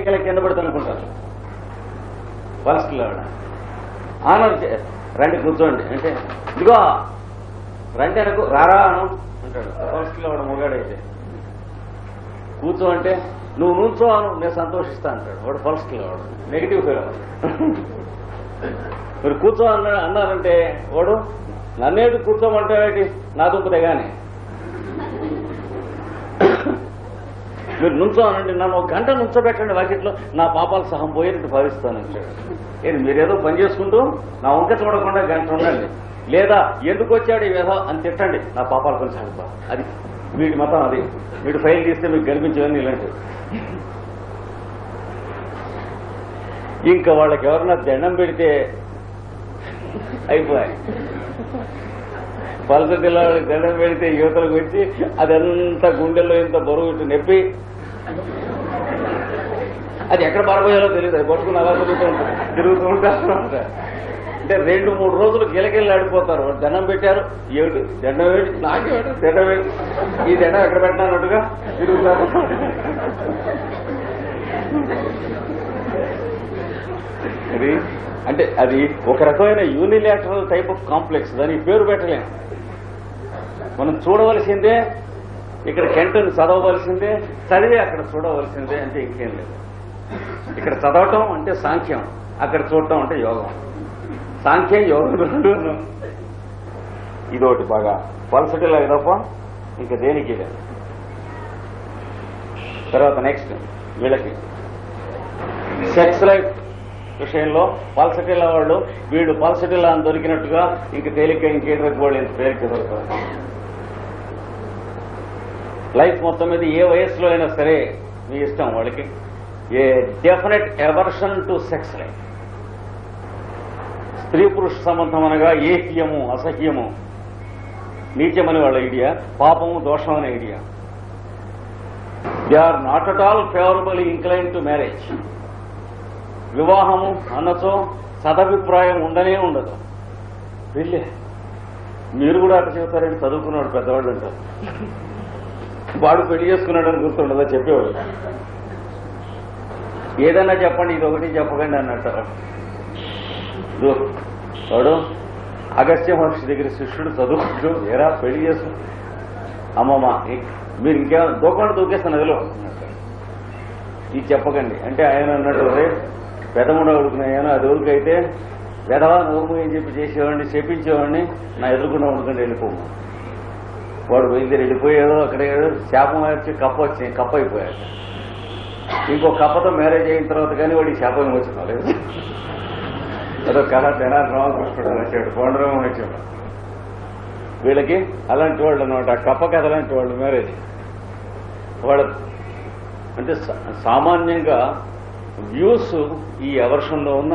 ఇలా కింద పడుతుంది అనుకుంటారు. ఫస్ట్ ఆనర్ చే- రండి కూర్చోండి. అంటే ఇదిగో రండి అనకు రారా అను అంటాడు. ఫస్ట్ ఆవిడ మొగాడైతే. కూర్చో అంటే నువ్వు నుంచో అను నేను సంతోషిస్తా అంటాడు. వాడు ఫస్ట్ వాడు నెగిటివ్ ఫీల్ మీరు కూర్చో అన్నాడు అన్నారంటే వాడు నన్నేటి కూర్చోమంటే నా దుంపదే కానీ మీరు నుంచోనండి నన్ను ఒక గంట నుంచోబెట్టండి వాకిట్లో. నా పాపాలు సహం పోయేటట్టు భావిస్తాను అంటాడు. మీరేదో పని చేసుకుంటూ నా వంక చూడకుండా గంట ఉండండి. లేదా ఎందుకు వచ్చాడు ఏదో అని తిట్టండి. నా పాపాలు కొంచెం అది వీడి మతం అది. వీడు ఫైల్ తీస్తే మీకు కనిపించేవన్నీ ఇలాంటివి ఇంకా వాళ్ళకి ఎవరన్నా దండం పెడితే అయిపోయాయి. పలసటిలో దండం పెడితే యువతలకు వచ్చి అదంతా గుండెల్లో ఇంత బరువు ఇటు నొప్పి. అది ఎక్కడ పడబోయాలో తెలియదు అది పట్టుకుని అలా తిరుగుతూ ఉంటారు. తిరుగుతూ ఉంటారు అంటే రెండు మూడు రోజులు గిలకెళ్ళి ఆడిపోతారు. దండం పెట్టారు ఏమిటి? దండం ఏమిటి? నాకేమిటి దండం ఏమిటి? ఈ దండం ఎక్కడ పెట్టినట్టుగా తిరుగుతారు. అది అంటే అది ఒక రకమైన యూనిలాటరల్ టైప్ ఆఫ్ కాంప్లెక్స్. దానికి పేరు పెట్టలేము మనం చూడవలసిందే ఇక్కడ కెంటను చదవవలసిందే చదివి అక్కడ చూడవలసిందే అంటే ఇంకేం లేదు. ఇక్కడ చదవటం అంటే సాంఖ్యం అక్కడ చూడటం అంటే యోగం. సాంఖ్యం యోగం రెండు. ఇదొకటి బాగా. పల్సటి తప్ప ఇంకా దేనికి లేదు. తర్వాత నెక్స్ట్ వీళ్ళకి. సెక్స్ లైఫ్ విషయంలో పల్సటిలా వాళ్ళు వీడు పల్సటిలా అని దొరికినట్టుగా ఇంక తేలిక ఇంకేంటి వాళ్ళు ఇంత తేలిక దొరకదు. లైఫ్ మొత్తం మీద ఏ వయసులో అయినా సరే మీ ఇష్టం వాళ్ళకి. A definite aversion to sex life. స్త్రీ పురుష సంబంధం అనగా ఏహ్యము అసహ్యము. నీచమని వాళ్ళ ఐడియా పాపము దోషం అనే idea. They are not at all favourable incline to marriage. వివాహము అన్నచో సదభిప్రాయం ఉండనే ఉండదు. వెళ్ళే. మీరు కూడా అట్ట చెబుతారని చదువుకున్నాడు పెద్దవాళ్ళు అంటారు. వాడు పెళ్ళి చేసుకున్నాడు అని గుర్తుండదా చెప్పేవాడు. ఏదన్నా చెప్పండి ఇది ఒకటి చెప్పకండి అన్నట్టు. వాడు అగస్త్య మహర్షి దగ్గర శిష్యుడు చదువుకుంటూ ఏరా పెళ్ళి చేసు అమ్మమ్మ మీరు ఇంకా దూకండి దూకేస్తాను నదిలో ఇది చెప్పకండి. అంటే ఆయన అన్నట్టు రే పెదముడు అడుగుతున్నాయను అది ఊరికైతే వెధవా నోము అని చెప్పి చేసేవాడిని చేపించేవాడిని నా ఎదురుకుండా ఉండకుండా వెళ్ళిపోము వాడు బయలుదేరి వెళ్ళిపోయాడు అక్కడ శాపం వచ్చి కప్ప వచ్చి కప్ప అయిపోయాడు. ఇంకో కప్పతో మ్యారేజ్ అయిన తర్వాత కానీ వాడికి శాపం వచ్చినాలేదు అదో కళ తెనాలి రామకృష్ణుడు వచ్చాడు కొండరామ వచ్చాడు. వీళ్ళకి అలాంటి వాళ్ళు అనమాట ఆ కప్ప కథ అలాంటి వాళ్ళు మ్యారేజ్ వాళ్ళ అంటే సా- సామాన్యంగా వ్యూస్ ఈ అవర్షన్లో ఉన్న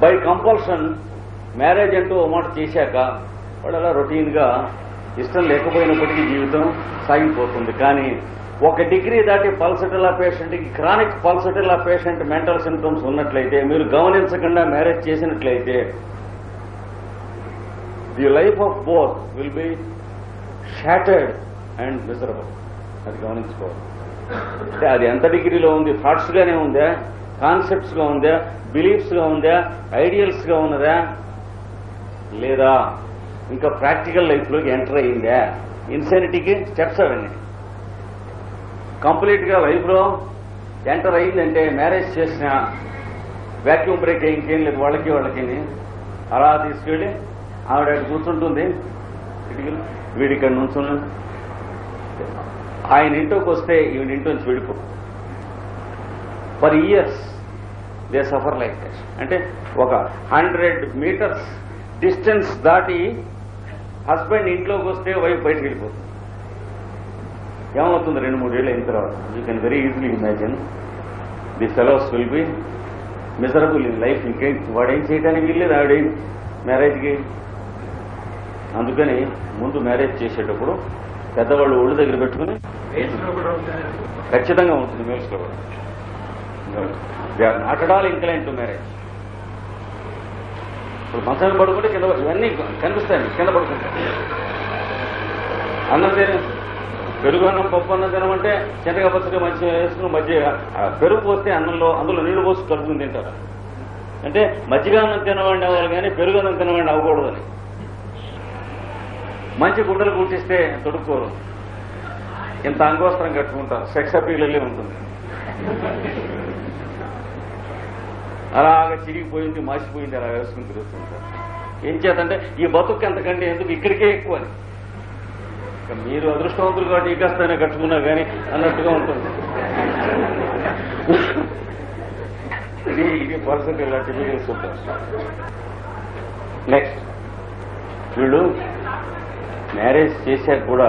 బై కంపల్షన్ మ్యారేజ్ అంటూ ఓ మాట చేశాక వాళ్ళు అలా రొటీన్గా ఇష్టం లేకపోయినప్పటికీ జీవితం సాగిపోతుంది. కానీ ఒక డిగ్రీ దాటి పల్సటిలా పేషెంట్కి chronic pulsatilla patient mental symptoms ఉన్నట్లయితే మీరు గమనించకుండా మ్యారేజ్ చేసినట్లయితే the life of both will be shattered and miserable. అది గమనించుకోవాలి. అంటే అది ఎంత డిగ్రీలో ఉంది? థాట్స్ గానే ఉందా? కాన్సెప్ట్స్గా ఉందా? బిలీఫ్స్గా ఉందా? ఐడియల్స్గా ఉన్నదా? లేదా? ఇంకా ప్రాక్టికల్ లైఫ్లోకి ఎంటర్ అయ్యిందా? ఇన్సెనిటీకి స్టెప్స్ అవన్నీ. కంప్లీట్గా లైఫ్లో ఎంటర్ అయిందంటే మ్యారేజ్ చేసిన వ్యాక్యూమ్ బ్రేక్ ఇంకేం లేదు వాళ్ళకి వాళ్ళకి అలా తీసుకెళ్ళి ఆవిడ కూర్చుంటుంది. వీడి ఇక్కడ నుంచున్నాడు ఆయన ఇంట్లోకి వస్తే ఈవిడ ఇంట్లోంచి నుంచి for years they suffer like that అంటే ఒక హండ్రెడ్ మీటర్స్ డిస్టెన్స్ దాటి హస్బెండ్ ఇంట్లోకి వస్తే వైఫ్ బయటకు వెళ్ళిపోతుంది. ఏమవుతుంది? రెండు మూడేళ్ళు అయిన తర్వాత. You can very easily imagine the fellows will be miserable in life ఇంకేం వాడేం చేయడానికి వెళ్ళలేదు ఆవిడేం. మ్యారేజ్కి అందుకని ముందు మ్యారేజ్ చేసేటప్పుడు పెద్దవాళ్ళు ఒళ్ళు దగ్గర పెట్టుకుని ఖచ్చితంగా ఉంటుంది. మేల్స్లో కూడా not at all incline to marriage ఇప్పుడు మంచం పడుకుంటే కింద ఇవన్నీ కనిపిస్తాయి కింద పడుకుంటాయి అన్నం తినే. పెరుగు అన్నం పప్పు అన్నం తినమంటే చెంటగా పచ్చడి మంచిగా వేసుకుని మజ్జిగ పెరుగు పోస్తే అన్నంలో అందులో నీళ్ళు పోసి కలుపుకుని తింటారు. అంటే మజ్జిగ అన్నం తినవండి అవ్వాలి కానీ పెరుగు అన్నం తినవండి అని మంచి గుడ్డలు కూర్చిస్తే తొడుక్కోరు. ఇంత అంగోస్త్రం కట్టుకుంటారు. సెక్స్ వెళ్ళి ఉంటుంది. అలాగ చిరిగిపోయింది మాసిపోయింది అలా వేసుకుని తిరుగుతుంటారు. ఏం చేతంటే ఈ బతుకు ఎంతకంటే ఎందుకు ఇక్కడికే ఎక్కువ మీరు అదృష్టవంతులు కాబట్టి ఈ కష్టమైనా కట్టుకున్నా కానీ అన్నట్టుగా ఉంటుంది. ఇది ఇది పర్సన్ ఇలా తెలియజేస్తుంటారు. నెక్స్ట్ వీళ్ళు మ్యారేజ్ చేశాక కూడా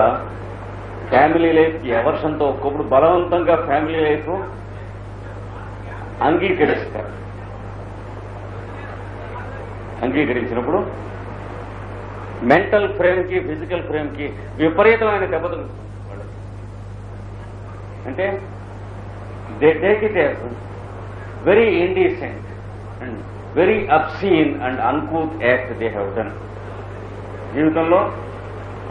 ఫ్యామిలీ లైఫ్ ఎవర్షన్తో ఒక్కప్పుడు బలవంతంగా ఫ్యామిలీ లైఫ్ అంగీకరిస్తారు. అంగీకరించినప్పుడు మెంటల్ ఫ్రేమ్కి ఫిజికల్ ఫ్రేమ్కి విపరీతమైన దెబ్బతులు అంటే they take it as very indecent and very obscene and uncouth act they have done జీవితంలో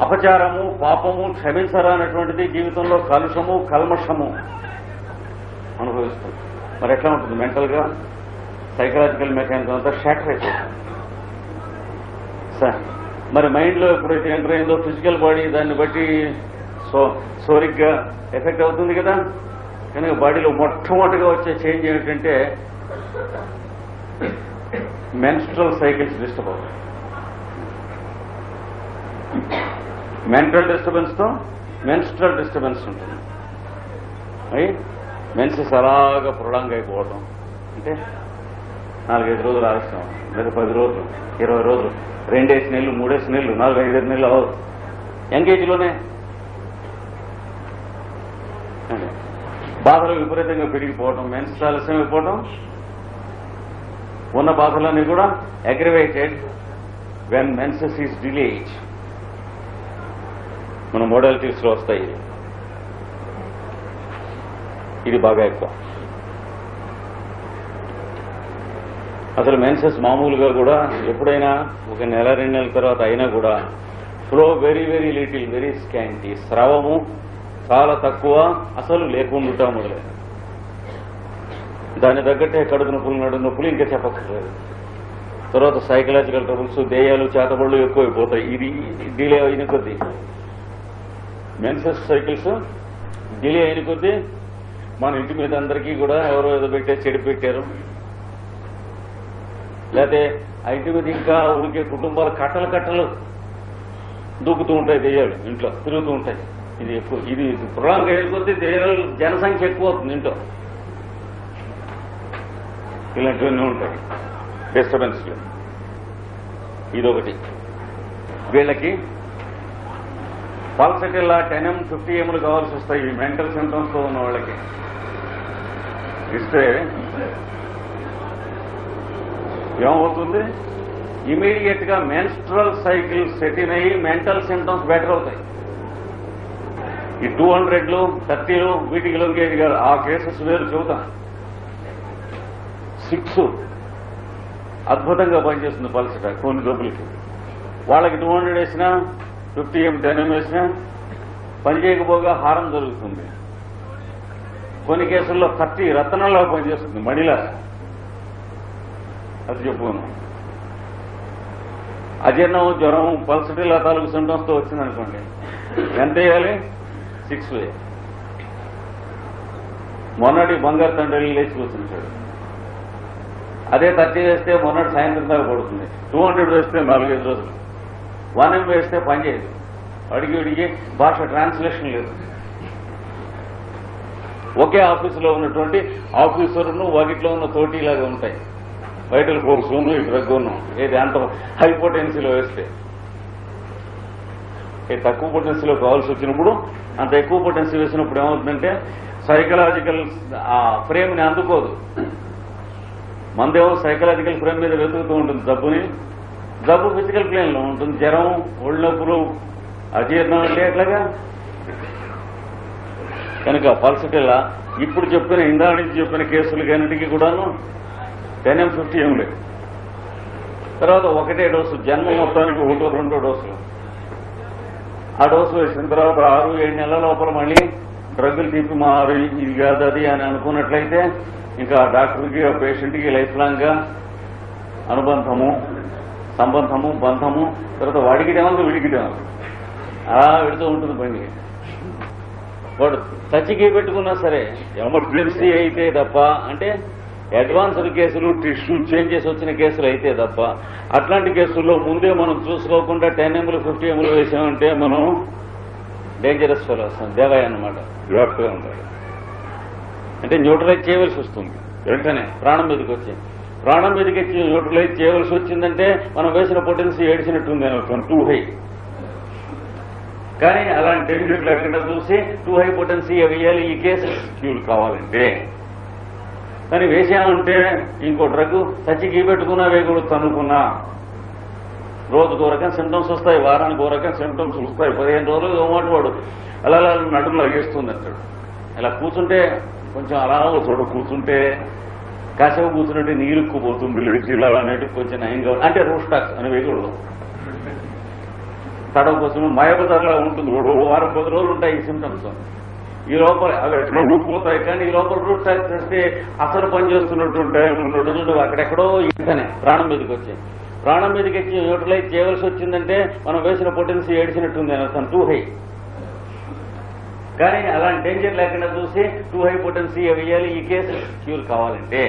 అపచారము పాపము క్షమించరా అనేటువంటిది జీవితంలో కలుషము కల్మషము అనుభవిస్తుంది. మరి ఎట్లా ఉంటుంది? మెంటల్గా సైకలాజికల్ మెకానిజం అంతా షాటర్ అయిపోతుంది. మరి మైండ్లో ఎప్పుడైతే ఎంటర్ అయిందో ఫిజికల్ బాడీ దాన్ని బట్టి సో సోరిగ్గా ఎఫెక్ట్ అవుతుంది కదా? కనుక బాడీలో మొట్టమొదటిగా వచ్చే చేంజ్ ఏమిటంటే మెన్స్ట్రల్ సైకిల్స్ డిస్టర్బ్ అవుతాయి మెంటల్ డిస్టర్బెన్స్తో మెన్స్ట్రల్ డిస్టర్బెన్స్ ఉంటుంది. అయి? మెన్సెస్ అలాగా ప్రొలాంగ్ అయిపోవడం అంటే నాలుగైదు రోజులు ఆలస్యం. లేదా పది రోజులు ఇరవై రోజులు రెండేసి నెలలు మూడేసి నెలలు నాలుగు ఐదు నెలలు అవ్వదు. ఎంగేజ్లోనే బాధలు విపరీతంగా పెరిగిపోవడం మెన్స్ ఆలస్యం అయిపోవడం ఉన్న బాధలన్నీ కూడా aggravated when menses is delays మన మోడాలిటీస్లో వస్తాయి. ఇది బాగా ఎక్కువ. అసలు మెన్సెస్ మామూలుగా కూడా ఎప్పుడైనా ఒక నెల రెండు నెలల తర్వాత అయినా కూడా flow very very little very scanty స్రవము చాలా తక్కువ అసలు లేకుండా మొదలైన దాని తగ్గట్టే కడుపు నొప్పులు నడు నొప్పులు ఇంకా చెప్పక్కర్లేదు. తర్వాత సైకలాజికల్ ట్రబుల్స్ దేయాలు చేతబడులు ఎక్కువైపోతాయి ఇది డిలే అయిన కొద్దీ. మెన్సెస్ సైకిల్స్ డిలే అయిన కొద్దీ మన ఇంటి మీద అందరికీ కూడా ఎవరో ఏదో పెట్టే చెడి పెట్టారు. లేకపోతే ఆ ఇంటి మీద ఇంకా ఉడికే కుటుంబాలు కట్టలు కట్టలు దూకుతూ ఉంటాయి దెయ్యాలు ఇంట్లో తిరుగుతూ ఉంటాయి. ఇది ఎక్కువ ఇది పురాణంగా వెళ్ళిపోతే దెయ్యాలు జనసంఖ్య ఎక్కువ అవుతుంది ఇంట్లో. ఇలాంటివన్నీ ఉంటాయి. డిస్టర్బెన్స్లు ఇదొకటి. వీళ్ళకి పల్సటిల్లా టెన్ ఎం ఫిఫ్టీ ఎంలు కావాల్సి వస్తాయి ఈ మెంటల్ సింటమ్స్తో ఉన్న వాళ్ళకి. ఇస్తే ఏమవుతుంది? ఇమీడియట్గా మెన్స్ట్రల్ సైకిల్ సెటిన్ అయ్యి మెంటల్ సింటమ్స్ బెటర్ అవుతాయి. ఈ టూ హండ్రెడ్లు థర్టీలు వీటికి లొంగేది కాదు. ఆ కేసెస్ వేరు చెబుతాను సిక్స్ అద్భుతంగా పనిచేస్తుంది పల్సట కొన్ని జబ్బులకి వాళ్ళకి టూ హండ్రెడ్ వేసినా ఫిఫ్టీ ఎం టెన్ ఎం వేసినా పని చేయకపోగా హారం జరుగుతుంది కొన్ని కేసుల్లో థర్టీ రత్నంలో పనిచేస్తుంది మణిలా అది చెప్పుకున్నాం అజీర్ణం జ్వరం పల్సటిలా తాలూకు సింటమ్స్తో వచ్చిందనుకోండి. ఎంత వేయాలి సిక్స్ వే. మొన్నటి బంగారు తండ్రి లేచి కూర్చుంటాడు. అదే థర్టీ వేస్తే మొన్నటి సాయంత్రం దాకా పడుతుంది. టూ హండ్రెడ్ వేస్తే నాలుగైదు రోజులు. వన్ ఎం వేస్తే పని చేయదు. అడిగి అడిగి భాష ట్రాన్స్లేషన్ లేదు. ఒకే ఆఫీసులో ఉన్నటువంటి ఆఫీసర్ను వాటిలో ఉన్న తోటీలాగా ఉంటాయి. వైటల్ ఫోర్సును ఈ డ్రగ్ను ఏది అంత హైపోటెన్సీలో వేస్తే? ఏ తక్కువ పొటెన్సీలో కావాల్సి వచ్చినప్పుడు అంత ఎక్కువ పొటెన్సీ వేసినప్పుడు ఏమవుతుందంటే సైకలాజికల్ ఆ ఫ్రేమ్ని అందుకోదు. మందేమో సైకలాజికల్ ఫ్రేమ్ మీద వెతుకుతూ ఉంటుంది జబ్బుని. జబ్బు ఫిజికల్ ప్లేన్లో ఉంటుంది. జ్వరం ఒళ్ళు నొప్పులు అజీర్ణం అంటే ఎట్లాగా? కనుక పల్సటిల్లా ఇప్పుడు చెప్పిన ఇందా నుంచి చెప్పిన కేసులకన్నిటికీ కూడాను కానీ సృష్టి ఏం లేదు. తర్వాత ఒకటే డోసు జన్మ మొత్తానికి ఒకటో రెండో డోసులు ఆ డోసు వేసిన తర్వాత ఆరు ఏడు నెలల లోపల మళ్ళీ డ్రగ్గులు తీపి మారు ఇది కాదు అది అని అనుకున్నట్లయితే ఇంకా డాక్టర్కి ఆ పేషెంట్కి లైఫ్ లాంగ్గా అనుబంధము సంబంధము బంధము తర్వాత వాడికి ఏమన్నా వీడికి ఏమన్నా అలా పెడుతూ ఉంటుంది బండి వాడు టచ్కి పెట్టుకున్నా సరే ఎమర్జెన్సీ అయితే తప్ప అంటే అడ్వాన్స్డ్ కేసులు టిష్యూ చేంజ్ చేసి వచ్చిన కేసులు అయితే తప్ప అట్లాంటి కేసుల్లో ముందే మనం చూసుకోకుండా టెన్ ఎంఎల్ ఫిఫ్టీ ఎంఎల్ వేసామంటే మనం డేంజరస్ ఫెలో వస్తాం దేవాయ జాగ్రత్తగా ఉండాలి అంటే న్యూట్రలైజ్ చేయవలసి వస్తుంది. వెంటనే. ప్రాణం మీదకి వచ్చి. ప్రాణం మీదకి వచ్చి న్యూట్రలైజ్ చేయవలసి వచ్చిందంటే మనం వేసిన పొటెన్సీ ఏడిచినట్టుంది అని అర్థం టూ హై కానీ అలాంటి డెలివరీ లేకుండా చూసి టూ హై పొటెన్సీ వేయాలి ఈ కేసు క్యూర్ కావాలంటే కానీ వేసామంటే ఇంకో డ్రగ్ చచ్చికి పెట్టుకున్నా వేయకూడదు తనుకున్నా. రోజుకు రకం సిమ్టమ్స్ వస్తాయి వారానికి ఓ రకం సిమ్టమ్స్ వస్తాయి. పదిహేను రోజులు ఏమాట వాడు. అలా అలా నడుము లగేస్తుంది అంటాడు. ఇలా కూర్చుంటే కొంచెం అలా చూడు కూర్చుంటే కాసేపు కూర్చుంటే నీరుక్కుపోతుంది లేచి ఇలా అనేది కొంచెం నయంగా అంటే రూస్టాక్స్ అని వేయకూడదు. తడవ కోసం మాయబజార్లా ఉంటుంది. వారం పది రోజులు ఉంటాయి ఈ సిమ్టమ్స్ ఈ లోపల అవి ఊడిపోతాయి కానీ ఈ లోపల రూట్ టాక్స్ చేస్తే అసలు పనిచేస్తున్నట్టు ఉంటాయి. అక్కడెక్కడో ఇంటనే ప్రాణం మీదకి వచ్చాయి ప్రాణం మీదకి వచ్చి యూటిలైజ్ చేయవలసి వచ్చిందంటే మనం వేసిన పొటెన్సీ ఏడిచినట్టుంది అని అర్థం టూ హై కానీ అలాంటి డేంజర్ లేకుండా చూసి టూ హై పొటెన్సీ వేయాలి ఈ కేసు క్యూర్ కావాలంటే.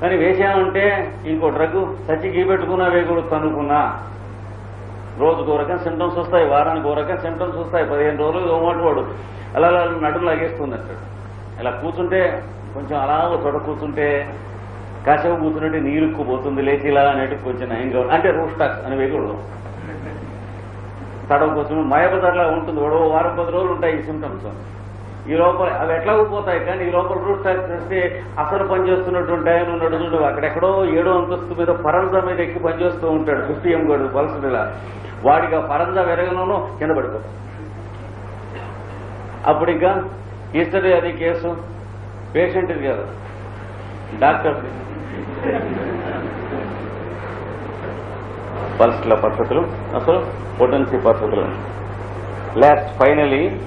కానీ వేసామంటే ఇంకో డ్రగ్ చచ్చికి పెట్టుకున్నా వేయకూడదు తనుకున్నా రోజుకు ఓ రకం సిమ్టమ్స్ వస్తాయి వారానికి ఓ రకం సిమ్టమ్స్ వస్తాయి పదిహేను రోజులు ఓమాట వాడు అలా అలా నడుము లాగేస్తుంది అంటాడు. ఇలా కూర్చుంటే కొంచెం అలా చోట కూర్చుంటే కాసేపు కూర్చుంటే నీరుక్కుపోతుంది లేచి ఇలా అనేటి కొంచెం నయంగా అంటే రూస్టాక్ అని వేయకూడదు. తడవ కూర్చుని మాయబజార్లా ఉంటుంది. ఓ వారం పది రోజులు ఉంటాయి ఈ సిమ్టమ్స్ ఈ లోపల అవి ఎట్లా పోతాయి కానీ ఈ లోపల రూట్ టాక్స్ చేస్తే అసలు పనిచేస్తున్నట్టు ఉంటాయి నువ్వు నడుచుంటు అక్కడెక్కడో ఏడో అంతస్తు మీద పరంజా మీద ఎక్కి పనిచేస్తూ ఉంటాడు ఫిఫ్టీ ఎం గడు పల్స్ ఇలా వాడికి ఆ పరంజా వెరగనను కింద పడిపోతాడు. అప్పుడు ఇంకా హిస్టరీ అది కేసు. పేషెంట్ కదా. కాదు డాక్టర్ పల్స్ల పద్ధతులు అసలు పొటెన్సీ పద్ధతులు లాస్ట్ ఫైనలీ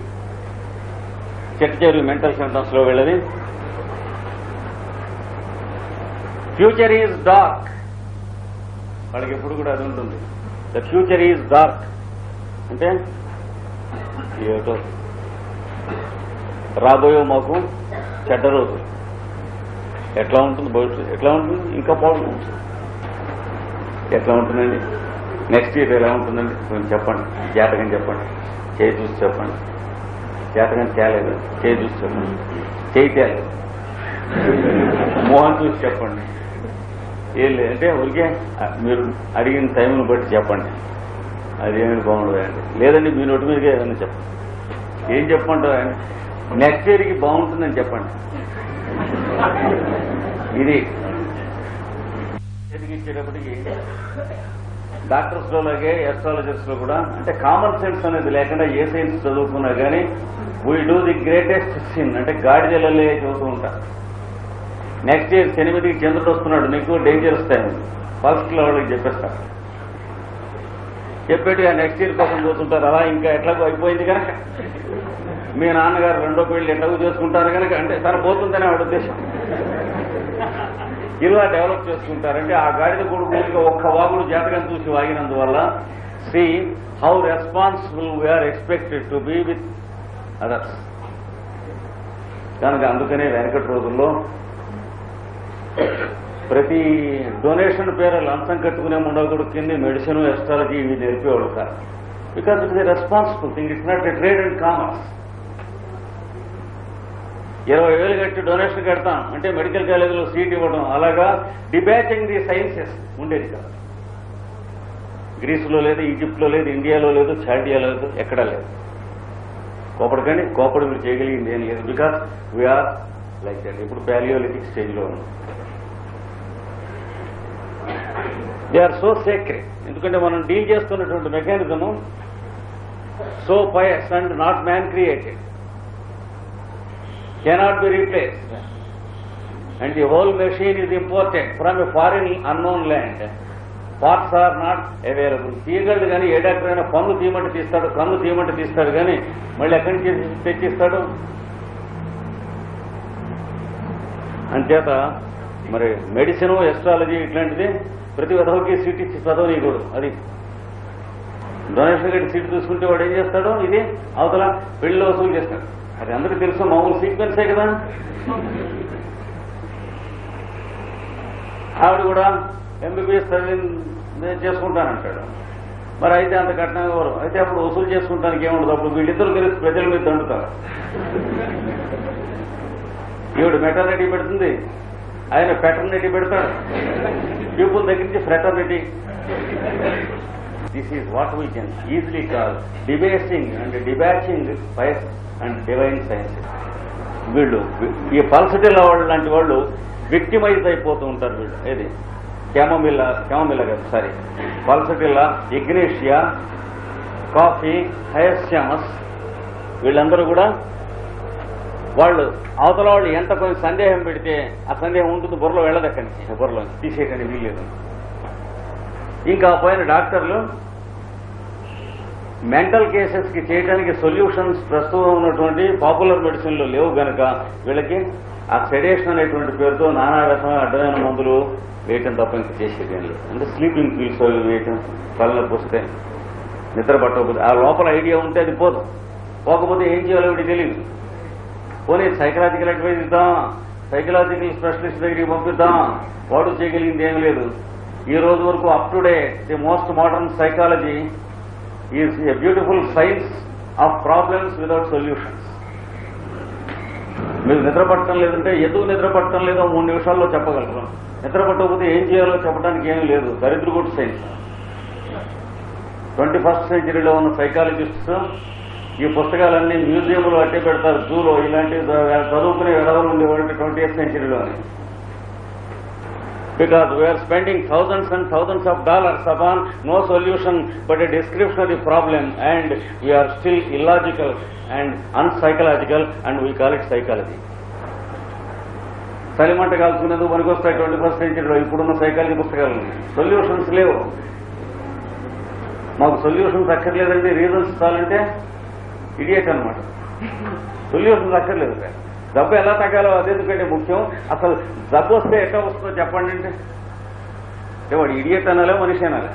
చెక్ చేయరు మెంటల్ సిమ్టమ్స్లో వెళ్ళది. ఫ్యూచర్ ఈజ్ డార్క్ వాళ్ళకి ఎప్పుడు కూడా అది ఉంటుంది. ద ఫ్యూచర్ ఈజ్ డార్క్ అంటే ఏటో రాబోయే మాకు చెడ్డ రోజు ఎట్లా ఉంటుంది భవిష్యత్తు? ఎట్లా ఉంటుంది? ఇంకా బాగుంటుంది. ఎట్లా ఉంటుందండి? నెక్స్ట్ ఇయర్ ఎలా ఉంటుందండి? కొంచెం చెప్పండి. జాతకం చెప్పండి. చేయి చూసి చెప్పండి. జాతకం తేలేదు. చేయి చూసి చెప్పండి. చేయి తేలేదు. మోహన్ చూసి చెప్పండి. ఏం లేదంటే ఊరికే మీరు అడిగిన టైంను బట్టి చెప్పండి. అదేమి బాగుండదండి లేదండి మీ నోటి మీదకే ఏదైనా చెప్పండి. ఏం చెప్పంటారు నెక్స్ట్ ఇయర్కి బాగుంటుందని చెప్పండి. ఇది. ఇచ్చేటప్పటికి డాక్టర్స్లో లాగే ఎస్ట్రాలజర్స్లో కూడా అంటే కామన్ సెన్స్ అనేది లేకుండా ఏ సైన్స్ చదువుకున్నా కానీ we do the greatest sin అంటే గాడిదలే చదువుతూ ఉంటా నెక్స్ట్ ఇయర్ ఎనిమిదికి చంద్రుడు వస్తున్నాడు నీకు డేంజరస్ టైం ఫస్ట్లో వాళ్ళకి చెప్పేటి ఆ నెక్స్ట్ ఇయర్ కోసం చూస్తుంటారు. అలా ఇంకా ఎట్లాగో అయిపోయింది కనుక. మీ నాన్నగారు రెండో పెళ్ళి ఎట్లాగో చేసుకుంటారు కనుక. అంటే సరిపోతుందని ఆవిడ ఉద్దేశం. ఇలా డెవలప్ చేసుకుంటారంటే ఆ గాడిద కొడుకు ఒక్క వాగుడు జాతకం చూసి వాగినందువల్ల see how responsible we are expected to be with others కనుక అందుకనే వెనకటి రోజుల్లో ప్రతి డొనేషన్ పేరు లంచం కట్టుకునే ఉండకూడదు కింద మెడిసిన్ ఎస్ట్రాలజీ ఇవి నేర్పేవాళ్ళు కాదు. Because it is responsible thing it's not a trade and commerce ఇరవై వేలు కట్టి డొనేషన్ కడతాం అంటే మెడికల్ కాలేజీలో సీట్ ఇవ్వడం అలాగా డిబ్యాచింగ్ ది సైన్సెస్ ఉండేది కాదు. గ్రీసులో లేదు ఈజిప్ట్లో లేదు ఇండియాలో లేదు చాండియాలో లేదు ఎక్కడా లేదు. కోపడకండి కోపడు మీరు చేయగలిగింది ఏం లేదు. బికాస్ వీఆర్ లైక్ దట్ ఇప్పుడు ప్యాలియోలిటిక్ స్టేజ్లో ఉన్నాం. దే ఆర్ సో సేక్రెట్ ఎందుకంటే మనం డీల్ చేస్తున్నటువంటి mechanism so pious and not man created cannot be replace and the whole machine is important from a foreign unknown land parts are not available తీయగలడు కానీ ఏ doctor అయినా పన్ను తీయమంటే తీస్తాడు కన్ను తీయమంటే తీస్తాడు కానీ మళ్ళీ ఎక్కడి నుంచి తెచ్చిస్తాడు? అంచేత మరి మెడిసిన్ ఎస్ట్రాలజీ ఇట్లాంటిది ప్రతి విధవకి సీట్ ఇచ్చి చదవనీయకూడదు అది. డొనేషన్ గట్టి సీట్ చూసుకుంటే వాడు ఏం చేస్తాడో? ఇది అవతల పెళ్ళిలో వసూలు చేస్తాడు. అది అందరికీ తెలుసు మామూలు సీక్వెన్సే కదా. ఆవిడ కూడా ఎంబీబీఎస్ చదివి చేసుకుంటానంటాడు. మరి అయితే అంత కఠినంగా ఎవరు? అయితే అప్పుడు వసూలు చేసుకుంటానికి ఏముండదు? అప్పుడు వీళ్ళిద్దరు కలిసి ప్రజల మీద దండుతారు. ఈవిడ మెటర్నిటీ పెడుతుంది. ఆయన పెటర్నిటీ పెడతాడు. పీపుల్ దగ్గర నుంచి fraternity this is what we can easily call debasing and debauching fires and divine science వీళ్ళు ఈ పల్సటిల్ వాళ్ళు లాంటి వాళ్ళు విక్టిమైజ్ అయిపోతూ ఉంటారు వీళ్ళు. ఏది? క్యామమిల్లా క్యామమిల్లా కదా sorry pulsatilla ignatia coffee hyoscyamus వీళ్ళందరూ కూడా వాళ్ళు అవతల వాళ్ళు ఎంత కొంచెం సందేహం పెడితే ఆ సందేహం ఉంటుంది బుర్రలో వెళ్ళదు అక్కడి నుంచి బుర్రలో తీసేయకండి వీల్లేదు. ఇంకా పోయిన డాక్టర్లు మెంటల్ కేసెస్కి చేయడానికి సొల్యూషన్స్ ప్రస్తుతం ఉన్నటువంటి పాపులర్ మెడిసిన్లు లేవు గనక వీళ్ళకి ఆ సెడేషన్ అనేటువంటి పేరుతో నానా రకమైన అడ్డమైన మందులు వేయటం తప్ప ఇంకా చేసేది లేదు. అంటే స్లీపింగ్ పిల్స్ వేయటం కళ్ళకు వస్తే నిద్ర పట్టకపోతే ఆ లోపల ఐడియా ఉంటే అది పోదు. పోకపోతే ఏం చేయాలో తెలియదు. పోనీ సైకలాజికల్ అడ్వైజ్ ఇద్దాం. సైకలాజికల్ స్పెషలిస్ట్ దగ్గరికి పంపిద్దాం. వాడు చేయగలిగింది ఏం లేదు. ఈ రోజు వరకు up to day the most modern psychology is a beautiful science of problems without solutions మీరు నిద్రపట్టడం లేదంటే ఎందుకు నిద్రపట్టడం లేదో మూడు నిమిషాల్లో చెప్పగలరు. నిద్రపట్టకపోతే ఏం చేయాలో చెప్పడానికి ఏం లేదు. దరిద్రగుడ్ సైన్స్ ట్వంటీ ఫస్ట్ సెంచరీలో ఉన్న సైకాలజిస్ట్స్ ఈ పుస్తకాలన్నీ మ్యూజియంలు అట్టే పెడతారు జూలో. ఇలాంటివి చదువుకునే విధానం ఉండేవాళ్ళు twenty eighth సెంచరీలోనే. Because we are spending thousands and thousands of dollars Aban no solution but a description of the problem and we are still illogical and unpsychological and we call it psychology తలిమంట కాల్చుకునేందు పనికొస్తాయి twenty first సెంచరీలో. ఇప్పుడున్న psychology పుస్తకాలు solutions లేవు. మాకు solutions అక్కర్లేదండి reasons చాలంటే idiot అనమాట solution అక్కర్లేదు జబ్బు ఎలా తగ్గాలో అది ఎందుకంటే ముఖ్యం. అసలు జబ్బు వస్తే ఎట్లా వస్తుందో చెప్పండి అంటే. అంటే వాడు ఇడియట్ అనాలే మనిషి అనాలి?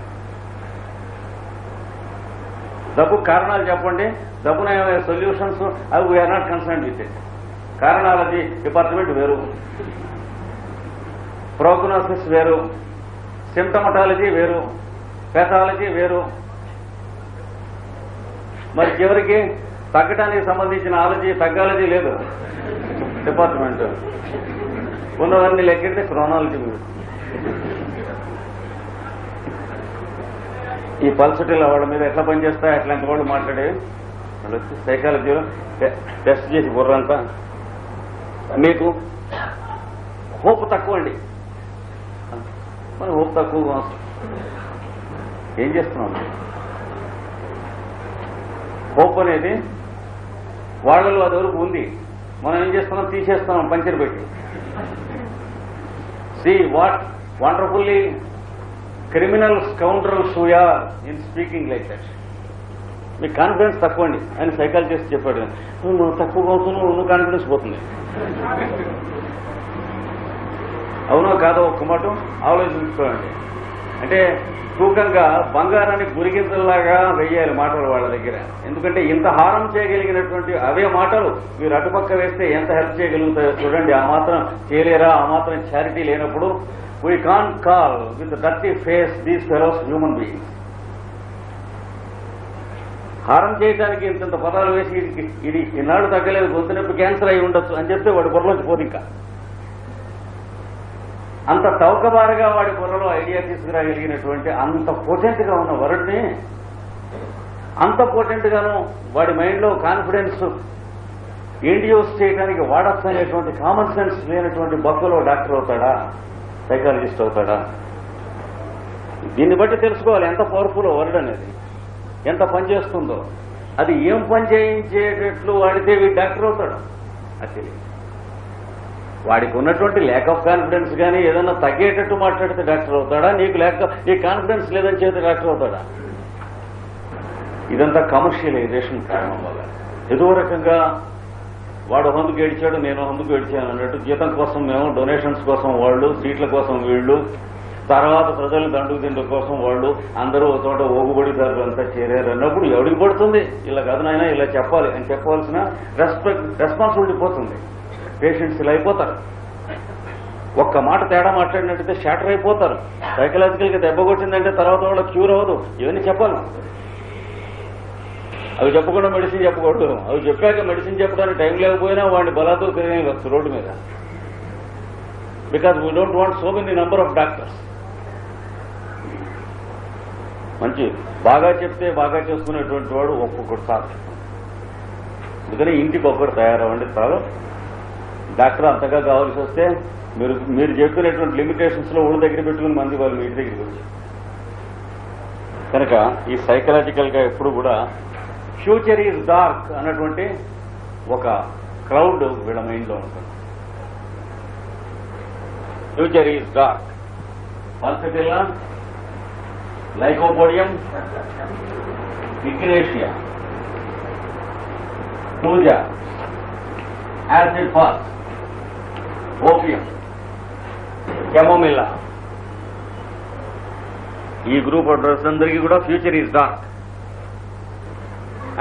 జబ్బు కారణాలు చెప్పండి. జబ్బున సొల్యూషన్స్? అవి we are not concern with it కారణాలజీ department వేరు. ప్రోగ్నోసిస్ వేరు. సిమ్టమటాలజీ వేరు. పెథాలజీ వేరు. మరి చివరికి తగ్గడానికి సంబంధించిన ఆలోచన తగ్గాలజీ లేదు. డిపార్ట్మెంట్ ఉన్నవన్నీ లెక్కెడితే క్రోనాలజీ మీరు ఈ పల్సటిల వాళ్ళ మీద ఎట్లా పనిచేస్తాయి అట్లాంటి వాళ్ళు మాట్లాడే వాళ్ళు వచ్చి సైకాలజీలో టెస్ట్ చేసి బుర్రంతా. మీకు హోప్ తక్కువ అండి. మరి హోప్ తక్కువ ఏం చేస్తున్నాం హోప్ అనేది వాళ్ళలో అది వరకు ఉంది. మనం ఏం చేస్తున్నాం? తీసేస్తున్నాం పంచర్ పెట్టి. See what wonderfully criminal counter సూయా in speaking like that మీ కాన్ఫిడెన్స్ తక్కువ అండి ఆయన సైకాలజిస్ట్ చెప్పాడు నువ్వు తక్కువగా అవుతున్నావు నువ్వు కాన్ఫిడెన్స్ పోతుంది. అవునో కాదో ఒక్క మాట ఆలోచించుకోండి. అంటే తూకంగా బంగారాన్ని గురిగింతల్లాగా వెయ్యాలి మాటలు వాళ్ళ దగ్గర. ఎందుకంటే ఇంత హారం చేయగలిగినటువంటి అవే మాటలు మీరు అటుపక్క వేస్తే ఎంత హెల్ప్ చేయగలుగుతాయో చూడండి. ఆ మాత్రం చేయలేరా? ఆ మాత్రం చారిటీ లేనప్పుడు we can call with dirty face these fellows human beings హారం చేయడానికి ఇంత పదాలు వేసి ఇది- ఇది ఈనాడు తగ్గలేదు గొంతు నొప్పి క్యాన్సర్ అయి ఉండొచ్చు అని చెప్తే వాడు బుర్రలోంచి పోదు ఇంకా. అంత చౌకబారుగా వాడి బుర్రలో ఐడియా తీసుకురాగలిగినటువంటి అంత పోటెంట్గా ఉన్న వరుడిని అంత పోటెంట్ గాను వాడి మైండ్లో కాన్ఫిడెన్స్ ఇండ్యూస్ చేయడానికి వాడచ్చు అనేటువంటి కామన్ సెన్స్ లేనటువంటి బొక్కలో డాక్టర్ అవుతాడా? సైకాలజిస్ట్ అవుతాడా? దీన్ని బట్టి తెలుసుకోవాలి ఎంత పవర్ఫుల్ వర్డ్ అనేది. ఎంత పనిచేస్తుందో అది ఏం పని చేయించేటట్లు వాడితే వీడు డాక్టర్ అవుతాడు? అది తెలియదు. వాడికి ఉన్నటువంటి ల్యాక్ ఆఫ్ కాన్ఫిడెన్స్ కానీ ఏదన్నా తగ్గేటట్టు మాట్లాడితే డాక్టర్ అవుతాడా? నీకు ల్యాక్ ఈ కాన్ఫిడెన్స్ లేదని చేస్తే డాక్టర్ అవుతాడా? ఇదంతా కమర్షియలైజేషన్ కారణం వల్ల. ఏదో రకంగా వాడు హందుకు ఏడిచాడు నేను హందుకు ఏడిచాను అన్నట్టు జీతం కోసం మేము డొనేషన్స్ కోసం వాళ్ళు సీట్ల కోసం వీళ్ళు తర్వాత ప్రజలు దండుకు తిండం కోసం వాళ్ళు అందరూ ఒక చోట ఓగుబడిదారులు అంతా చేరారు అన్నప్పుడు ఎవడికి పడుతుంది? ఇలా కాదు నాయన ఇలా చెప్పాలి అని చెప్పవలసిన రెస్పెక్ట్ రెస్పాన్సిబిలిటీ పోతుంది. పేషెంట్స్ ఇలా అయిపోతారు. ఒక్క మాట తేడా మాట్లాడినట్టయితే షాటర్ అయిపోతారు. సైకలాజికల్గా దెబ్బ కొట్టిందంటే తర్వాత వాళ్ళ క్యూర్ అవ్వదు. ఇవన్నీ చెప్పాలి. అవి చెప్పకుండా మెడిసిన్ చెప్పకూడదు. అవి చెప్పాక మెడిసిన్ చెప్పడానికి టైం లేకపోయినా వాడిని బలాతో తిరగవచ్చు రోడ్డు మీద. Because we don't want so many number of doctors మంచి బాగా చెప్తే బాగా చేసుకునేటువంటి వాడు ఒక్కొక్కడు సార్. అందుకని ఇంటికి ఒక్కడు తయారవ్వండి. చాలా డాక్టర్ అంతగా కావాల్సి వస్తే మీరు మీరు చెప్పినటువంటి లిమిటేషన్స్లో ఊళ్ళ దగ్గర పెట్టుకుని మంది వాళ్ళు మీ ఇంటి దగ్గరికి వచ్చి. కనుక ఈ సైకలాజికల్గా ఎప్పుడు కూడా ఫ్యూచర్ ఈజ్ డార్క్ అన్నటువంటి ఒక క్రౌడ్ వీళ్ళ మైండ్లో ఉంటుంది. Future is dark pulsatilla lycopodium ignatia puja acid fast opium. Chamomilla. ఈ గ్రూప్ ఆఫ్ డ్రగ్స్ అందరికీ కూడా future is dark.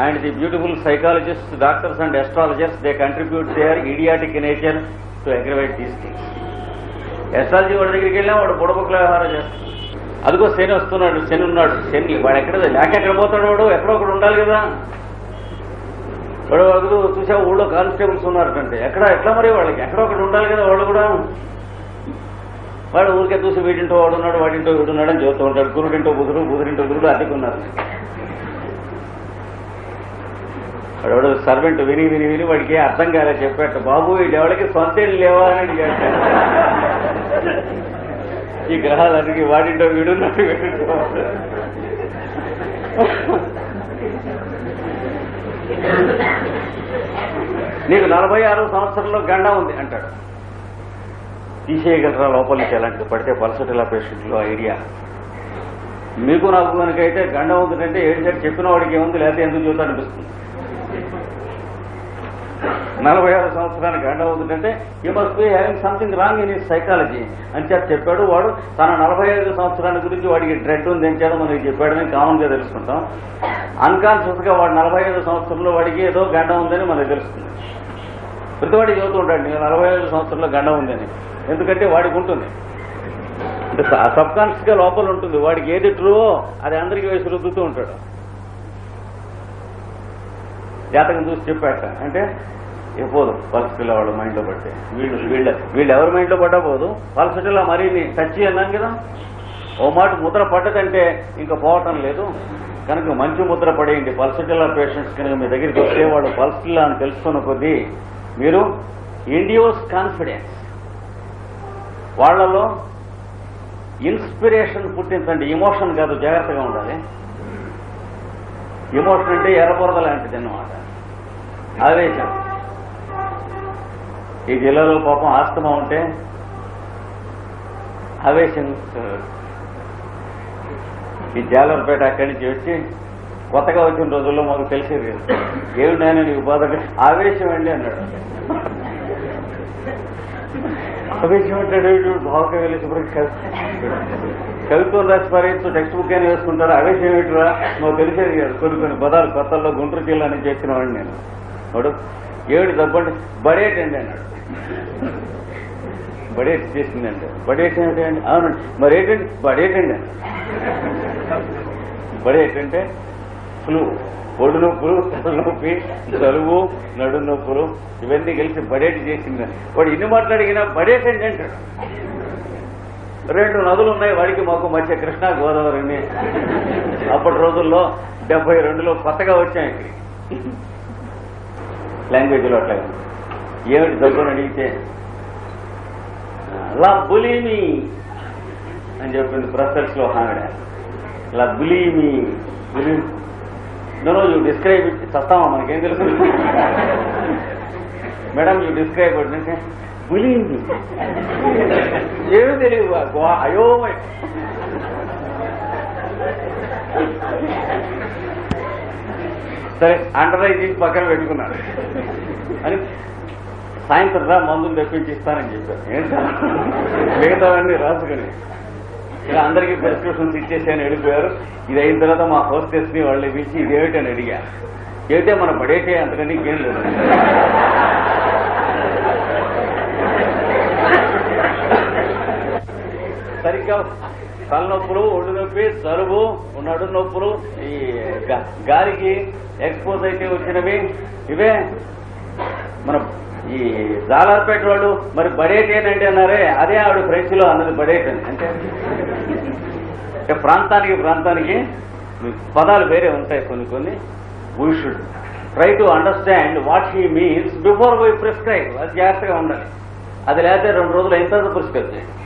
And the beautiful psychologist doctors and astrologers they contribute their idiotic nature to aggravate these things astrology వాడి దగ్గరికి వెళ్ళినా వాడు బుడబుక్కల వ్యవహారం చేస్తాడు. అదిగో శని వస్తున్నాడు శని ఉన్నాడు శని వాడు ఎక్కడ లేక ఎక్కడ పోతాడు వాడు ఎక్కడో ఒకడు ఉండాలి కదా. వాడు ఒకరు చూసా ఊళ్ళో కానిస్టేబుల్స్ ఉన్నారటంటే ఎక్కడ? ఎట్లా మరి వాళ్ళకి? ఎక్కడో ఒకటి ఉండాలి కదా వాళ్ళు కూడా. వాడు ఊరికే చూసి వీడింటో వాడు ఉన్నాడు వాడింటో వీడు ఉన్నాడు అని చూస్తూ ఉంటాడు. గురుడింటో బుధుడు బుధుడింటో గురుడు అద్దెకున్నారు వాడు సర్వెంట్ విని విని విని వాడికి అర్థం కాలే చెప్పాట. బాబు వీడెవడికి సొంత లేవా? అని అడిగాడు. ఈ గ్రహాలన్నీ వాడింటో వీడున్నాడు వీడింటో నీకు నలభై ఆరు సంవత్సరంలో గండ ఉంది అంటాడు. తీసేయగలరా లోపలికి? ఎలాంటిది? పడితే పల్సటిలా పేషెంట్లు ఐడియా. మీకు నాకు కనుకైతే గండ ఉందంటే ఏంటి సార్ చెప్పిన వాడికి ఏముంది? లేకపోతే ఎందుకు చూద్దాం అనిపిస్తుంది నలభై ఆరు సంవత్సరానికి ఎండ్ అవుతుందంటే you must be having something wrong in ఈ సైకాలజీ అని చెప్పి చెప్పాడు. వాడు తన నలభై ఐదు సంవత్సరాల గురించి వాడికి డ్రెడ్ ఉంది ఏం చేయడం మనకి చెప్పాడని కామన్గా తెలుసుకుంటాం. అన్కాన్షియస్గా వాడు నలభై ఐదు సంవత్సరంలో వాడికి ఏదో గండ ఉందని మనకు తెలుస్తుంది. ప్రతివాడి చదువుతూ ఉంటాడు నేను నలభై ఐదు సంవత్సరంలో గండ ఉందని. ఎందుకంటే వాడికి ఉంటుంది. అంటే సబ్ కాన్షియస్గా లోపల ఉంటుంది. వాడికి ఏది ట్రూవో అది అందరికీ వేసి రుద్దుతూ ఉంటాడు. జాతకం చూసి చెప్పాట అంటే ఇక పోదు పల్స్ వాళ్ళ మైండ్లో పడితే. వీళ్ళు వీళ్ళ వీళ్ళు ఎవరి మైండ్లో పడ్డా పోదు. పల్సటిల్ల మరీ టచ్ అన్నాం కదా. ఓ మాట ముద్ర పడ్డదంటే ఇంకా పోవటం లేదు. కనుక మంచి ముద్ర పడేయండి. పల్సటిల్ల పేషెంట్స్ కనుక మీ దగ్గరికి వస్తే వాళ్ళు పల్సటిల్ల అని తెలుసుకున్న కొద్దీ మీరు ఇండియోస్ కాన్ఫిడెన్స్ వాళ్ళలో ఇన్స్పిరేషన్ పుట్టించండి. ఇమోషన్ కాదు జాగ్రత్తగా ఉండాలి. ఇమోషన్ అంటే ఎర్రబురద లాంటిది అన్నమాట. ఆవేశం. ఈ జిల్లాలో పాపం ఆస్తమా ఉంటే ఆవేశం ఈ జాలర్పేట అక్కడి నుంచి వచ్చి కొత్తగా వచ్చిన రోజుల్లో మాకు తెలిసేది కదా. ఏమి నేను నీకు బాధ ఆవేశం అండి అన్నాడు. ఆవేశం అంటాడు బాగా వెళ్ళి కవిత్వం రాసి పారేస్తూ టెక్స్ట్ బుక్ అయినా వేసుకుంటారు? ఆవేశం ఏమిటిరా? నువ్వు తెలిసేది కాదు. కొన్ని కొన్ని పదాలు కొత్తల్లో గుంటూరు జిల్లా నుంచి వచ్చిన వాడిని నేను. వాడు ఏడు తప్పండి. బడేటండి అన్నాడు. బడేట్ చేసిందండి. బడేట్ అండి అవునండి. మరి ఏంటండి? బడేటండి బడేట్ అంటే ఫ్లూ. ఒడు నొప్పులు తలనొప్పి జలుబు నడు నొప్పులు ఇవన్నీ కలిసి బడేట్ చేసింది. వాడు ఇన్ని మాట్లాడిగినా బడేటండి అంటాడు. రెండు నదులు ఉన్నాయి వాడికి మాకు మధ్య కృష్ణా గోదావరిని అప్పటి రోజుల్లో డెబ్బై రెండులో కొత్తగా వచ్చాయి. లాంగ్వేజ్లో అట్లా ఏమిటి దగ్గర అడిగితే లబ్బులీమి అని చెప్పింది బ్రసల్స్లో ఆవిడ. లబ్బులీమి నో యూ డిస్క్రైబ్ ఇట్ చస్తామా మనకేం తెలుసు? మేడం యూ డిస్క్రైబ్ ఇట్ అంటే పులింది ఏమి తెలియదు అయోమయం. సరే అండర్ తీసి పక్కన పెట్టుకున్నాను అని సాయంత్రం రా మందులు తెప్పించి ఇస్తానని చెప్పారు. ఏంటో మిగతావన్నీ రాసుకొని. ఇలా అందరికీ ప్రిస్క్రిప్షన్స్ ఇచ్చేసి అని వెళ్ళిపోయారు. ఇది అయిన తర్వాత మా హోస్టెస్ని వాళ్ళు ఇప్పించి ఇదేమిటని అని అడిగా. అయితే మన పడేటే అంతకని ఇంకేం లేదు. సరిగ్గా తలనొప్పులు ఒళ్ళు నొప్పి జలుబు నడు నొప్పులు ఈ గాలికి ఎక్స్పోజ్ అయితే వచ్చినవి. ఇవే మన ఈ జాలార్పేట వాళ్ళు మరి బడేట్ ఏంటంటే అన్నారే అదే ఆవిడ ఫ్రెంచ్లో అన్నది బడేట్ అంటే అంటే ప్రాంతానికి ప్రాంతానికి పదాలు వేరే ఉంటాయి కొన్ని కొన్ని. We should try to understand what he means before we prescribe అది జాగ్రత్తగా ఉండాలి. అది లేకపోతే రెండు రోజులు అయిన తర్వాత ప్రిస్క్రైబ్ చేయండి.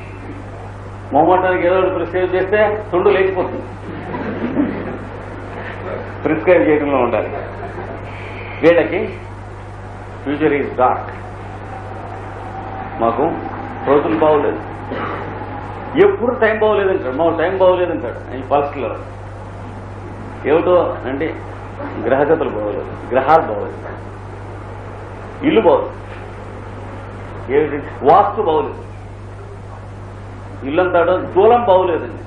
మొహమాటానికి ఏదో ఒకటి ప్రిస్క్రైబ్ చేస్తే తుండు లేచిపోతుంది. ప్రిస్క్రైబ్ చేయడంలో ఉండాలి. వీళ్ళకి ఫ్యూచర్ ఈజ్ డార్క్ మాకు రోజులు బాగోలేదు. ఎప్పుడు టైం బాగోలేదంటాడు మాకు టైం బాగోలేదంటాడు ఈ పల్స్లో ఏమిటో అంటే గ్రహగతులు బాగోలేదు. గ్రహాలు బాగోలేదు. ఇల్లు బాగోలేదు. ఏమిటి? వాస్తు బాగోలేదు. ఇల్లంతాడు. దూలం బాగోలేదండి.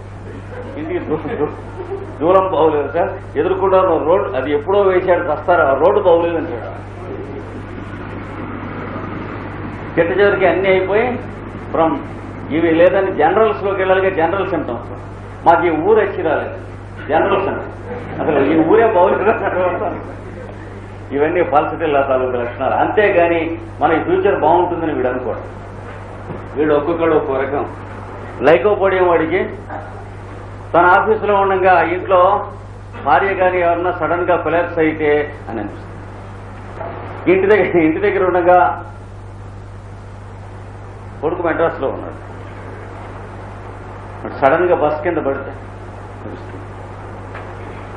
ఇంటికి దూ- దూ- దూరం బాగోలేదు సార్. ఎదుర్కొంటా రోడ్ అది ఎప్పుడో వేసాడు వస్తారు ఆ రోడ్డు బాగోలేదంటాడు చిట్ట చివరికి అన్ని అయిపోయి ఫ్రమ్ ఇవి లేదని జనరల్స్లోకి వెళ్ళాలి వెళ్ళాలిగా జనరల్ సిమ్టమ్స్ మాకు ఈ ఊరు వచ్చి రాలేదు. జనరల్ సిమ్టమ్స్ అసలు ఈ ఊరే బాగులేదు ఇవన్నీ ఫాల్సిటీల తాలూకు లక్షణాలు. అంతేగాని మన ఫ్యూచర్ బాగుంటుందని వీడు అనుకోడు. వీడు ఒక్కొక్కడు ఒక్కో రకం. లైకోపోడియం వాడికి. తన ఆఫీసులో ఉండగా ఇంట్లో భార్య కానీ ఎవరన్నా సడన్గా కొలాప్స్ అయితే అని అనిపిస్తుంది. ఇంటి దగ్గర ఇంటి దగ్గర ఉండగా కొడుకు మెడ్రాస్లో ఉన్నాడు సడన్గా బస్ కింద పడితే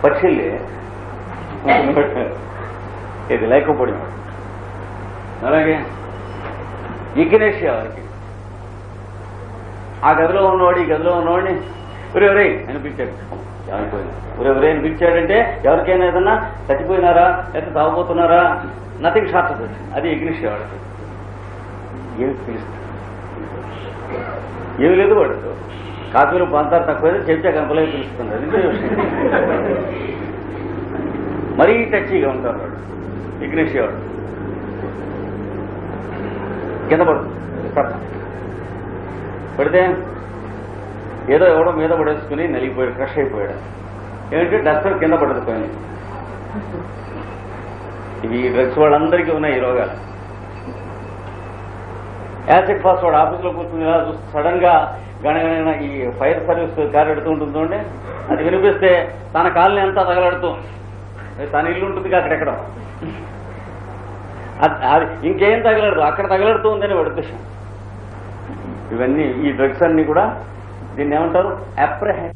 పక్షిల్లి ఇది లేకపోయింది అలాగే ఇగ్నేషియా వారికి. ఆ గదిలో ఉన్నవాడు ఈ గదిలో ఉన్నవాడిని ఒరే ఒరే అనిపించాడు చనిపోయింది ఒరే ఒరే అనిపించాడంటే ఎవరికైనా ఏదన్నా చచ్చిపోయినారా లేకపోతే తాగుపోతున్నారా నథింగ్ షార్ట్ అది ఇగ్నిషియా వాడికి ఏమి తెలుస్తుంది ఏమి లేదు వాడు. కాపీలు పంతారు తక్కువ చెప్తే కంపలే పిలుస్తుంది అది మరీ టచ్గా ఉంటారు వాడు. ఇగ్నేషియా వాడు. కింద పడు. పడితే ఏదో ఎవడో మీద పడేసుకుని నలిగిపోయాడు క్రష్ అయిపోయాడు. ఏంటంటే డస్టర్ కింద పడదు పైన. ఇవి ఈ డ్రగ్స్ వాళ్ళందరికీ ఉన్నాయి ఈ రోగాలు. యాసిడ్ ఫాస్ వాడు ఆఫీసులో కూర్చుని ఇలా చూస్తే సడన్గా గణగణ ఈ ఫైర్ సర్వీస్ కారు ఎడుతూ ఉంటుంది అది వినిపిస్తే తన కాలనీ అంతా తగలడుతూ. తన ఇల్లు ఉంటుంది అక్కడెక్కడ. అది అది ఇంకేం తగలడు అక్కడ తగలడుతూ ఉందని వాడి ఉద్దేశం. ఇవన్నీ ఈ డ్రగ్స్ అన్ని కూడా దీన్ని ఏమంటారు అప్రహె